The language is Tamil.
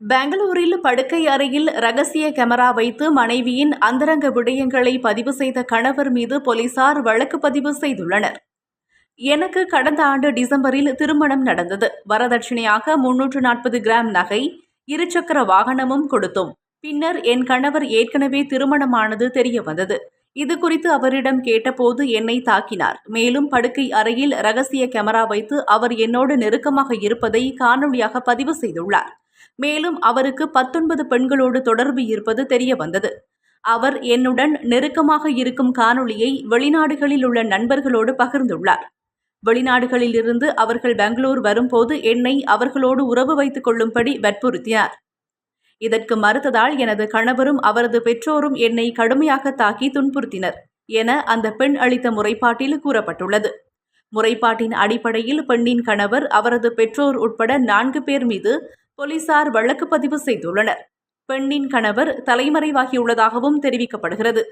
பெங்களூரில் படுக்கை அறையில் ரகசிய கேமரா வைத்து மனைவியின் அந்தரங்க விடயங்களை பதிவு செய்த கணவர் மீது போலீசார் வழக்கு பதிவு செய்துள்ளனர். எனக்கு கடந்த ஆண்டு டிசம்பரில் திருமணம் நடந்தது. வரதட்சணையாக முன்னூற்று நாற்பது கிராம் நகை இருசக்கர வாகனமும் கொடுத்தோம். பின்னர் என் கணவர் ஏற்கனவே திருமணமானது தெரிய வந்தது. இது குறித்து அவரிடம் கேட்டபோது என்னை தாக்கினார். மேலும் படுக்கை அறையில் ரகசிய கேமரா வைத்து அவர் என்னோடு நெருக்கமாக இருப்பதை காணொளியாக பதிவு செய்துள்ளார். மேலும் அவருக்கு பத்தொன்பது பெண்களோடு தொடர்பு இருப்பது தெரியவந்தது. அவர் என்னுடன் நெருக்கமாக இருக்கும் காணொளியை வெளிநாடுகளில் உள்ள நண்பர்களோடு பகிர்ந்துள்ளார். வெளிநாடுகளில் இருந்து அவர்கள் பெங்களூர் வரும்போது என்னை அவர்களோடு உறவு வைத்துக் கொள்ளும்படி வற்புறுத்தினார். இதற்கு மறுத்ததால் எனது கணவரும் அவரது பெற்றோரும் என்னை கடுமையாக தாக்கி துன்புறுத்தினர் என அந்த பெண் அளித்த முறைப்பாட்டில் கூறப்பட்டுள்ளது. முறைப்பாட்டின் அடிப்படையில் பெண்ணின் கணவர் அவரது பெற்றோர் உட்பட நான்கு பேர் மீது போலீசார் வழக்கு பதிவு செய்துள்ளனர். பெண்ணின் கணவர் தலைமறைவாகியுள்ளதாகவும் தெரிவிக்கப்படுகிறது.